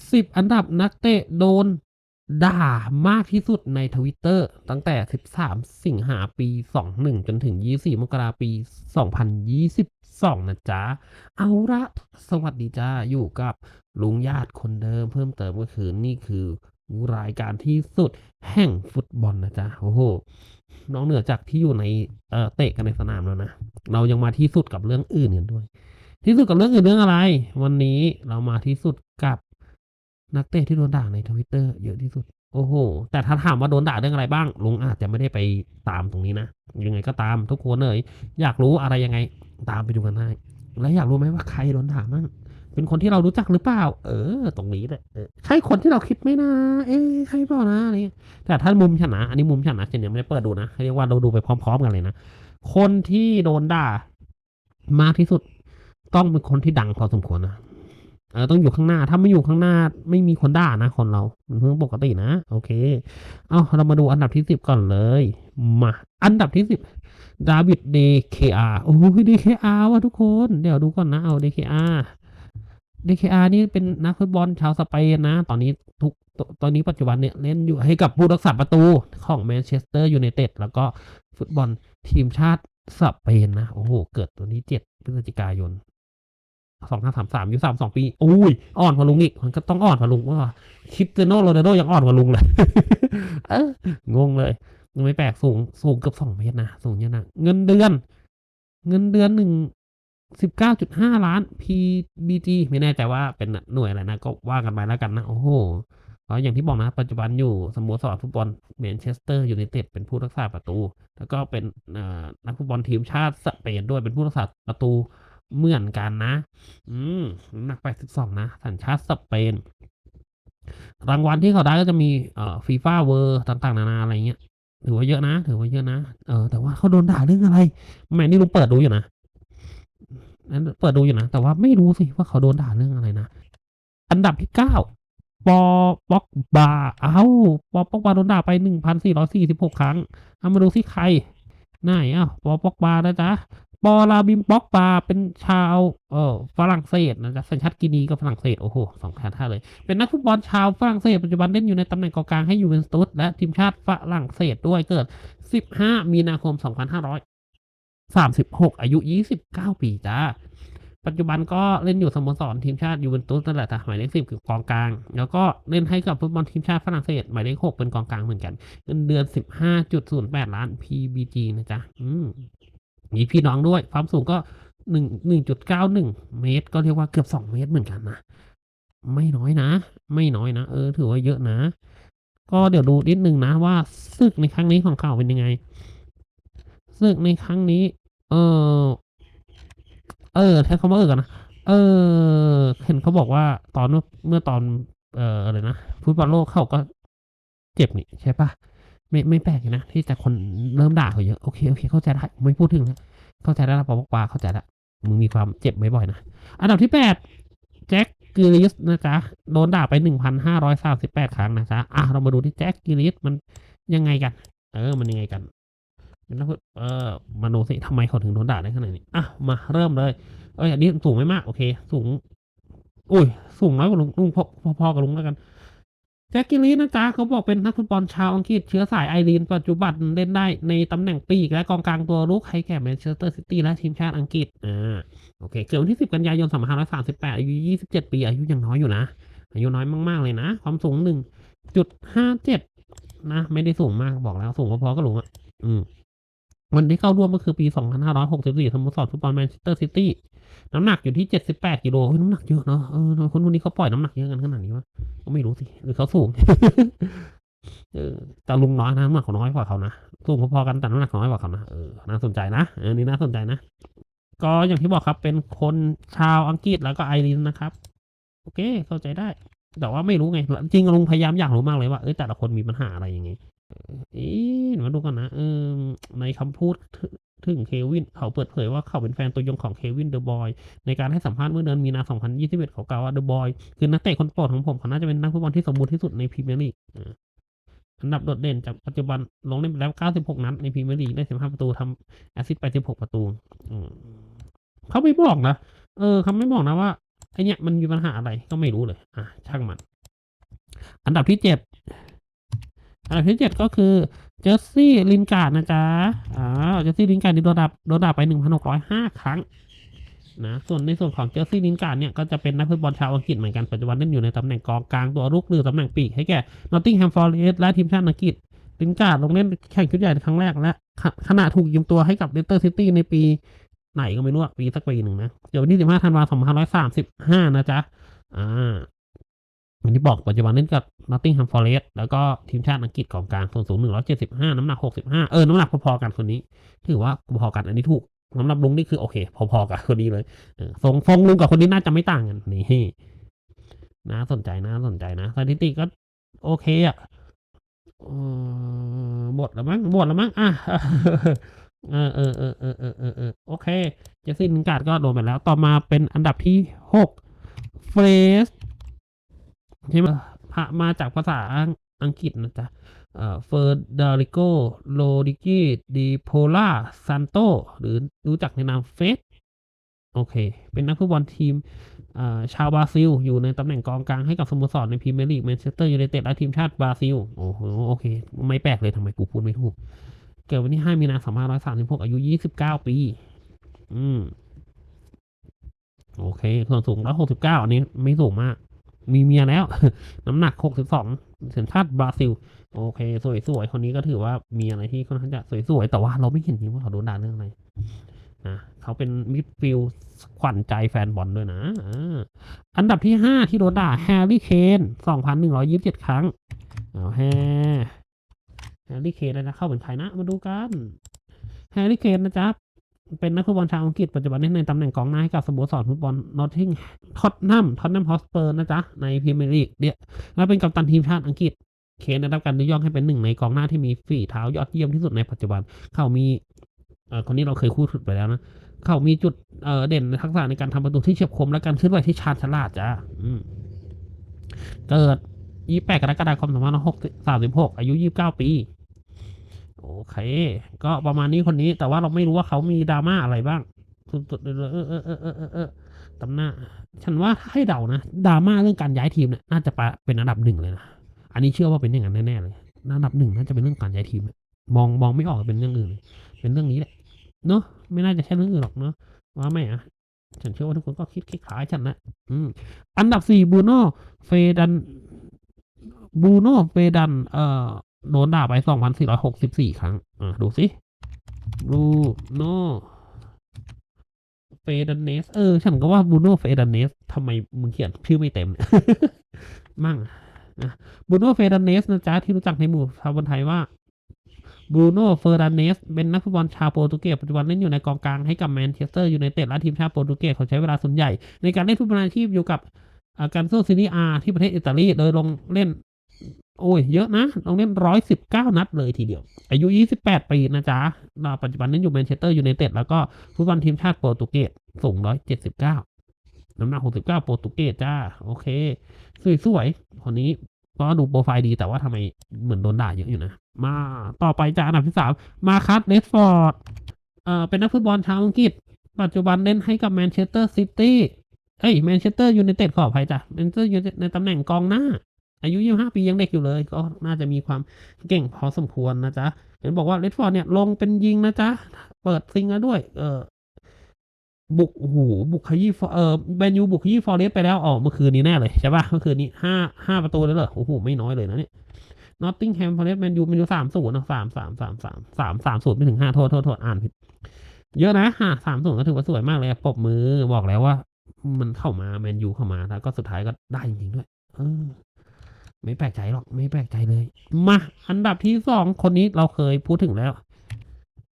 10 อันดับนักเตะโดนด่ามากที่สุดในทวิตเตอร์ตั้งแต่ 13 สิงหาปี 21 จนถึง 24 มกราปี 2022 นะจ๊ะ เอาละสวัสดีจ้า อยู่กับลุงญาติคนเดิมเพิ่มเติมก็คือนี่คือรายการที่สุดแห่งฟุตบอลนะจ๊ะ โอ้โหน้องเหนือจากที่อยู่ในเเตะกันในสนามแล้วนะ เรายังมาที่สุดกับเรื่องอื่นกันด้วย ที่สุดกับเรื่องอื่นเรื่องอะไร วันนี้เรามาที่สุดกับ นักเตะที่โดนด่าในทวิตเตอร์เยอะที่สุด โอ้โห แต่ถ้าถามว่าโดนด่าเรื่องอะไรบ้าง ลุงอาจจะไม่ได้ไปตามตรงนี้นะ ยังไงก็ตามทุกคนเลย อยากรู้อะไรยังไงตามไปดูกันได้ แล้วอยากรู้ไหมว่าใครโดนด่ามั่ง เป็นคนที่เรารู้จักหรือเปล่า เออ ตรงนี้แหละใช่คนที่เราคิดไหมนะ เอ๊ใช่เปล่านะอะไรแต่ถ้ามุมฉันะ อันนี้มุมฉันนะฉันยังไม่ได้เปิดดูนะเรียกว่าเราดูไปพร้อม ๆ กันเลยนะ คนที่โดนด่ามากที่สุด ต้องเป็นคนที่ดังพอสมควรนะ เออต้องอยู่ข้างหน้าถ้าไม่อยู่ข้างหน้าไม่มีคนด่านะคนเราเป็นเรื่องปกตินะ โอเค เอาเรามาดูอันดับที่สิบก่อนเลย มา อันดับที่สิบดาวิดเดเคอาโอ้ยเดเคอาว่ะทุกคน เดี๋ยวดูก่อนนะเอาเดเคอาเดเคอานี่เป็นนักฟุตบอลชาวสเปนนะ ตอนนี้ทุกตตอนนี้ปัจจุบันเนี่ยเล่นอยู่ให้กับผู้รักษาประตูของแมนเชสเตอร์ยูไนเต็ดแล้วก็ฟุตบอลทีมชาติสเปนนะ โอ้โห เกิดตัวนี้เจ็ดพฤศจิกายน สองห้าสามสามอายุสามสองปีอุ้ยอ่อนกว่าลุงอีกมันก็ต้องอ่อนกว่าลุงว่าคริสเตียโนโรนัลโดยังอ่อนกว่าลุงเลยเอองงเลยไม่แปลกสูงสูงเกือบสองเมตรนะสูงเยอะนะเงินเดือน เงินเดือนหนึ่งสิบเก้าจุดห้าล้าน PBG ไม่แน่ใจว่าเป็นหน่วยอะไรนะ ก็ว่ากันไปแล้วกันนะ โอ้โหเพราะอย่างที่บอกนะ ปัจจุบันอยู่สโมสรฟุตบอลแมนเชสเตอร์ยูไนเต็ดเป็นผู้รักษาประตู แล้วก็เป็นนักฟุตบอลทีมชาติสเปนด้วยเป็นผู้รักษาประตู เหมือนกันนะ อืมน้ำหนัก 82 นะ สัญชาติสเปน รางวัลที่เขาได้ก็จะมีเอ่อฟีฟ่าเวอร์ต่างๆ นานาอะไรเงี้ย ถือว่าเยอะนะ ถือว่าเยอะนะ เออ แต่ว่าเขาโดนด่าเรื่องอะไร แม่นี่ลุงเปิดดูอยู่นะนั้นเปิดดูอยู่นะ แต่ว่าไม่รู้สิว่าเขาโดนด่าเรื่องอะไรนะ อันดับที่เก้าปอป็อกบา เอ้า ปอป็อกบาโดนด่าไปหนึ่งพันสี่ร้อยสี่สิบหกครั้งเอามาดูสิใคร ไหนอะปอป็อกบานะจ๊ะ ปอลาบิมป็อกบาเป็นชาวเออฝรั่งเศสนะจ๊ะสัญชาติกินีกับฝรั่งเศสโอ้โหสองแค่ท่าเลย เป็นนักฟุตบอลชาวฝรั่งเศสปัจจุบันเล่นอยู่ในตำแหน่งกองกลางให้ยูเวนตุสและทีมชาติฝรั่งเศสด้วยเกิด 15 มีนาคม 2536 อายุ 29 ปีจ้าปัจจุบันก็เล่นอยู่สโมสรทีมชาติยูเวนตุสนั่นแหละแต่หมายเลขสิบคือกองกลาง แล้วก็เล่นให้กับฟุตบอลทีมชาติฝรั่งเศสหมายเลขหกเป็นกองกลางเหมือนกันเงินเดือน15.08ล้าน PBG นะจ๊ะ อืม มีพี่น้องด้วย ความสูงก็หนึ่งหนึ่งจุดเก้าหนึ่งเมตร ก็เรียกว่าเกือบสองเมตรเหมือนกันนะ ไม่น้อยนะ ไม่น้อยนะ เออ ถือว่าเยอะนะ ก็เดี๋ยวดูนิดนึงนะว่าศึกในครั้งนี้ของเขาเป็นยังไงศึกในครั้งนี้ เออ เออใช้คำว่าเออกันนะ เออ เห็นเขาบอกว่าตอนเมื่อตอน เอออะไรนะฟุตบอลโลกเขาก็เจ็บนี่ใช่ปะ ไม่ไม่แปลกนะที่แต่คนเริ่มด่าเขาเยอะโอเคโอเคเข้าใจได้ไม่พูดถึงแล้วเข้าใจได้แล้วปอปปาเข้าใจแล้วมึงมีความเจ็บบ่อยๆนะอันดับที่แปดแจ็คกิลิสนะจ๊ะโดนด่าไปหนึ่งพันห้าร้อยสามสิบแปดครั้งนะจ๊ะอะเรามาดูที่แจ็คกิลิสมันยังไงกัน เออมันยังไงกันเป็นเออมาดูสิทำไมเขาถึงโดนด่าได้ขนาดนี้อะมาเริ่มเลยเอ้ยอันนี้สูงไม่มากโอเค สูง อุ้ยสูงน้อยกว่าลุงลุงพอพอกับลุงแล้วกัน แจ็คกิลีนะจ๊ะเขาบอกเป็นนักฟุตบอลชาวอังกฤษเชื้อสายไอรีนปัจจุบันเล่นได้ในตำแหน่งปีกและกองกลางตัวรุกให้แก่แมนเชสเตอร์ซิตี้และทีมชาติอังกฤษอ่าโอเค เกิดวันที่ 10 กันยายน 2538 อายุ 27 ปี อายุยังน้อยอยู่นะ อายุน้อยมาก ๆ เลยนะ ความสูง 1.57 นะ ไม่ได้สูงมากบอกแล้ว สูงพอๆก็หลงอะ อืม วันที่เข้าร่วมก็คือปี 2564สโมสรฟุตบอลแมนเชสเตอร์ซิตี้น้ำหนักอยู่ที่ 78กิโลเฮ้ยน้ำหนักเยอะเนาะเออคนคนนี้เขาปล่อยน้ำหนักเยอะกันขนาดนี้วะก็ไม่รู้สิหรือเขาสูงเออแต่ลุงน้อยนะน้ำหนักเขาน้อยกว่าเขานะสูงพอๆกันแต่น้ำหนักน้อยกว่าเขานะเออน่าสนใจนะเออนี่น่าสนใจนะ ก็อย่างที่บอกครับเป็นคนชาวอังกฤษแล้วก็ไอรินนะครับ โอเค เข้าใจได้ แต่ว่าไม่รู้ไง จริงๆลุงพยายามอยากรู้มากเลยว่าเอ้ยแต่ละคนมีปัญหาอะไรยังไง เอ๊ะมาดูกันนะเออในคำพูดถึงเควิน เขาเปิดเผยว่าเขาเป็นแฟนตัวยงของเควินเดอะบอยในการให้สัมภาษณ์เมื่อเดือนมีนา 2021 เขากล่าวว่าเดอะบอยคือนักเตะคนโปรดของผมเขาน่าจะเป็นนักฟุตบอลที่สมบูรณ์ที่สุดในพรีเมียร์ลีกอันดับโดดเด่นจากปัจจุบันลงเล่นไปแล้ว 96 นัดในพรีเมียร์ลีกได้ 15 ประตูทำแอสซิสต์ไป 16 ประตูเขาไม่บอกนะเออเขาไม่บอกนะว่าไอเนี้ยมันมีปัญหาอะไรก็ไม่รู้เลย อะช่างมัน อันดับที่เจ็ด อันดับที่เจ็ดก็คือเจอร์ซี่ลินการ์ดนะจ๊ะอ่าเจอร์ซี่ลินการ์ดนี่โดนดับโดนดับไปหนึ่งพันหกร้อยห้าครั้งนะส่วนในส่วนของเจอร์ซี่ลินการ์ดเนี่ยก็จะเป็นนักฟุตบอลชาวอังกฤษเหมือนกันปัจจุบันเล่นอยู่ในตำแหน่งกองกลางตัวรุกหรือตำแหน่งปีกให้แก่นอตติงแฮมฟอร์เรสและทีมชาติอังกฤษลินการ์ดลงเล่นแข่งชุดใหญ่ครั้งแรกและขณะถูกยืมตัวให้กับเลสเตอร์ซิตี้ในปีไหนก็ไม่รู้ปีสักปีหนึ่งนะเดี๋ยววันที่สิบห้าธันวาคมสองพันร้อยสามสิบห้านะจ๊ะอ่า อย่างที่บอกปัจจุบันเล่นกับนอตติงแฮมฟอร์เรสแล้วก็ทีมชาติอังกฤษกองกลางส่วนสูงหนึ่งร้อยเจ็ดสิบห้าน้ำหนักหกสิบห้าเออ น้ำหนักพอๆกันคนนี้ ถือว่าพอๆกันอันนี้ถูกสำหรับลุงนี่คือโอเค พอๆกับคนนี้เลยทรงทรงลุงกับคนนี้น่าจะไม่ต่างกันนี่น่าสนใจนะสนใจนะสถิติก็โอเคอะหมดแล้วมั้งหมดแล้วมั้งอะเออเออเออเออเออเออเออโอเคเจสซี่ลินการ์ดก็โดนไปแล้ว ต่อมาเป็นอันดับที่หกเฟรส ใช่มพะมาจากภาษาอังกฤษนะจ๊ะเอ่อเฟอร์ดาริโกโรดิกิดีโพล่าซันโตหรือรู้จักในนามเฟสโอเค เป็นนักฟุตบอลทีมเอ่อชาวบราซิล อยู่ในตำแหน่งกองกลางให้กับสโมสรในพรีเมียร์ลีกแมนเชสเตอร์ยูไนเต็ดและทีมชาติบราซิล โอ้โห โอเค ไม่แปลกเลยทำไมกูพูดไม่ถูก เกิดวันที่ 5 มีนา2536 อายุ 29 ปี อืม โอเค ส่วนสูง 169 อันนี้ไม่สูงมาก มีเมียแล้ว น้ำหนัก 62สัญชาติบราซิล โอเค สวยๆ คนนี้ก็ถือว่ามีอะไรที่ค่อนข้างจะสวยๆ แต่ว่าเราไม่เห็นจริงว่าเขาโดนด่าเรื่องอะไรนะเขาเป็นมิดฟิลขวัญใจแฟนบอลด้วยนะอันดับที่ห้าที่โดนด่าแฮร์รี่เคนสองพันหนึ่งร้อยิบเจ็ดครั้งเอาแฮแฮร์รี่เคนนะเข้าเป็นใครนะ มาดูกันแฮร์รี่เคนนะจ๊ะ เป็นนักฟุตบอลชาวอังกฤษปัจจุบันเล่นในตำแหน่งกองหน้าให้กับสโมสรฟุตบอลนอตติงท็อตนัมท็อตนัมฮอสเปอร์นะจ๊ะ ในพรีเมียร์ลีกเนี่ยและเป็นกัปตันทีมชาติอังกฤษ เคนได้รับการยกย่องให้เป็นหนึ่งในกองหน้าที่มีฝีเท้ายอดเยี่ยมที่สุดในปัจจุบัน เขามีเอ่อคนนี้เราเคยพูดถึงไปแล้วนะ เขามีจุดเอ่อเด่นในทักษะในการทำประตูที่เฉียบคมและการเคลื่อนไหวที่ชาญฉลาดจ้ะเกิด 28 กรกฎาคม 2536 อายุ 29 ปี โอเค ก็ประมาณนี้คนนี้ แต่ว่าเราไม่รู้ว่าเขามีดราม่าอะไรบ้างเออเออเออเออเออตำหน้า ฉันว่าให้เดานะดราม่าเรื่องการย้ายทีมเนี่ยน่าจะปเป็นอันดับหนึ่งเลยนะอันนี้เชื่อว่าเป็นอย่างนั้นแน่ๆเลยอันดับหนึ่งน่าจะเป็นเรื่องการย้ายทีมมองมองไม่ออกเป็นเรื่องอื่น เป็นเรื่องนี้แหละเนอะไม่น่าจะใช่เรื่องอื่นหรอกเนอะว่าไหมอะฉันเชื่อว่าทุกคนก็คิดคล้ายฉันนะอืมอันดับสี่บูโน่เฟดันบูโน่เฟดันเอ่อ โดนด่าไปสองพันสี่ร้อยหกสิบสี่ครั้ง อ่าดูสิบูโน่เฟดันเนส เออ ฉันก็ว่าบูโน่เฟดันเนสทำไมมึงเขียนชื่อไม่เต็มเนี่ยมั่งบูโน่เฟดันเนสนะจ๊ะ ที่รู้จักในหมู่ชาวบอลไทยว่าบรูโน่เฟอร์นันเดสเป็นนักฟุตบอลชาวโปรตุเกสปัจจุบันเล่นอยู่ในกองกลางให้กับแมนเชสเตอร์ยูไนเต็ดและทีมชาติโปรตุเกสเขาใช้เวลาส่วนใหญ่ ในการเล่นฟุตบอลอาชีพอยู่กับการโซซินีอาที่ประเทศอิตาลี โดยลงเล่น โอ้ยเยอะนะลงเล่นร้อยสิบเก้านัดเลยทีเดียว อายุยี่สิบแปดปีนะจ๊ะปัจจุบันเล่นอยู่แมนเชสเตอร์ยูไนเต็ดแล้วก็ฟุตบอลทีมชาติโปรตุเกสสูงร้อยเจ็ดสิบเก้าน้ำหนักหกสิบเก้าโปรตุเกสจ้า โอเค สวยๆคนนี้ก็ดูโปรไฟล์ดีแต่ว่าทำไมเหมือนโดนด่าเยอะอยู่นะ มาต่อไปจากอันดับที่สามมาคัสเลสฟอร์ดเอ่อเป็นนักฟุตบอลชาวอังกฤษ ปัจจุบันเล่นให้กับแมนเชสเตอร์ซิตี้เอ้ยแมนเชสเตอร์ยูไนเต็ดขออภัยจ้ะแมนเชสเตอร์ยูไนเต็ดในตำแหน่งกองหน้า อายุ 25 ปียังเด็กอยู่เลย ก็น่าจะมีความเก่งพอสมควรนะจ๊ะเห็นบอกว่าเลดฟอร์ดเนี่ยลงเป็นยิงนะจ๊ะ เปิดซิงแล้วด้วย เออบุกโอ้โหบุกขยี้เออแบนยูบุกขยี้ฟอร์เรสไปแล้วอ๋อเมื่อคืนนี้แน่เลยใช่ป่ะเมื่อคืนนี้ห้าห้าประตูเลยเหรอโอ้โหไม่น้อยเลยนะเนี่ยนอตติงแฮมฟอร์เรสแมนยูแมนยูสามศูนย์นะสามสามสามสามสามสามศูนย์ไม่ถึงห้าโทษโทษโทษอ่านผิด เยอะนะฮะสามศูนย์ก็ถือว่าสวยมากเลยปรบมือบอกแล้วว่า มันเข้ามาแมนยูเข้ามาแล้วก็สุดท้ายก็ได้จริงด้วย เออ ไม่แปลกใจหรอก ไม่แปลกใจเลย มาอันดับที่สองคนนี้เราเคยพูดถึงแล้ว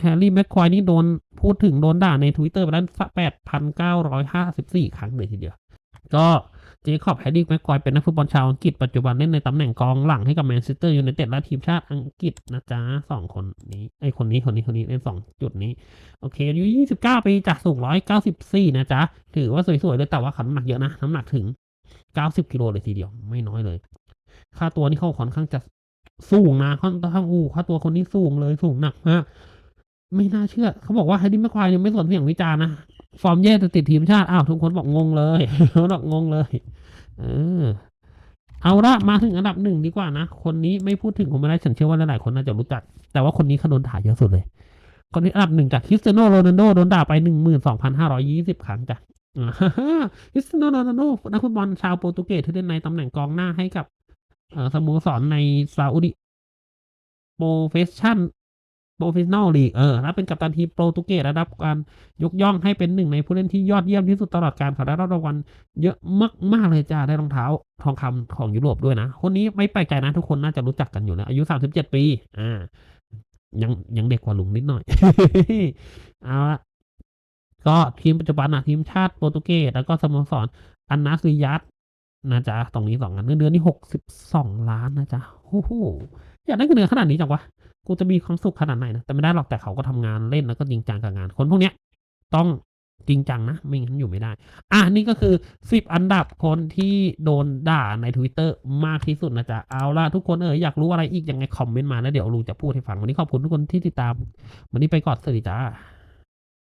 แฮร์รี่แม็กควายนี่โดนพูดถึงโดนด่าในทวิตเตอร์ไปแล้วแปดพันเก้าร้อยห้าสิบสี่ครั้งเลยทีเดียว ก็เจคอบแฮร์รี่แม็กควายเป็นนักฟุตบอลชาวอังกฤษปัจจุบันเล่นในตำแหน่งกองหลังให้กับแมนเชสเตอร์ยูไนเต็ดและทีมชาติอังกฤษนะจ๊ะสองคนนี้ไอคนนี้คนนี้คนนี้เล่นสองจุดนี้ โอเคอายุยี่สิบเก้าปีจากสูงร้อยเก้าสิบสี่นะจ๊ะ ถือว่าสวยๆเลยแต่ว่าขันหนักเยอะนะน้ำหนักถึงเก้าสิบกิโลเลยทีเดียวไม่น้อยเลย ค่าตัวนี่เขาค่อนข้างจะสูงนะค่อนข้างอู้ค่าตัวคนนี้สูงเลยสูงหนักมากไม่น่าเชื่อ เขาบอกว่าแฮร์รี่แม็กควายเนี่ยไม่สนเสียงวิจารณ์นะ ฟอร์มแย่จะติดทีมชาติ อ้าว ทุกคนบอกงงเลยทุกคนบอกงงเลย เออ เอาละมาถึงอันดับหนึ่งดีกว่านะ คนนี้ไม่พูดถึงผมไม่ได้ฉันเชื่อว่าหลายๆคนน่าจะรู้จัก แต่ว่าคนนี้เขาโดนด่ายเยอะสุดเลย คนนี้อันดับหนึ่งจากคริสเตียโนโรนัลโดโดนด่าไปหนึ่งหมื่นสองพันห้าร้อยี่สิบครั้งจ้ะฮ่าฮ่าคริสเตียโนโรนัลโดนักฟุตบอลชาวโปรตุเกสที่เล่นในตำแหน่งกองหน้าให้กับ สโมสรในซาอุดิโปรเฟชชั่นโปรเฟชชั่นอลลีกเออและเป็นกัปตันทีมโปรตุเกสระดับการยกย่องให้เป็นหนึ่งในผู้เล่นที่ยอดเยี่ยมที่สุดตลอดการเขาได้รับรางวัลเยอะมากๆเลยจ้าได้รองเท้าทองคำของยุโรปด้วยนะ คนนี้ไม่แปลกใจนะทุกคนน่าจะรู้จักกันอยู่แล้ว อายุสามสิบเจ็ดปี อ่า ยังยังเด็กกว่าลุงนิดหน่อย เอาละก็ทีมปัจจุบันนะทีมชาติโปรตุเกสแล้วก็สโมสรอันนาสริยัต นะจ๊ะ ตรงนี้สองอันเงินเดือนนี่หกสิบสองล้านนะจ๊ะโอ้โหอยากได้เงินเดือนขนาดนี้จังวะกูจะมีความสุขขนาดไหนนะแต่ไม่ได้หรอกแต่เขาก็ทำงานเล่นแล้วก็จริงจังกับงานคนพวกเนี้ยต้องจริงจังนะไม่งั้นอยู่ไม่ได้ อะนี่ก็คือสิบอันดับคนที่โดนด่าใน Twitter มากที่สุดนะจ๊ะ เอาล่ะทุกคนเอออยากรู้อะไรอีกยังไงคอมเมนต์มาแล้วเดี๋ยวลุงจะพูดให้ฟัง วันนี้ขอบคุณทุกคนที่ติดตาม วันนี้ไปก่อนสวัสดีจ้า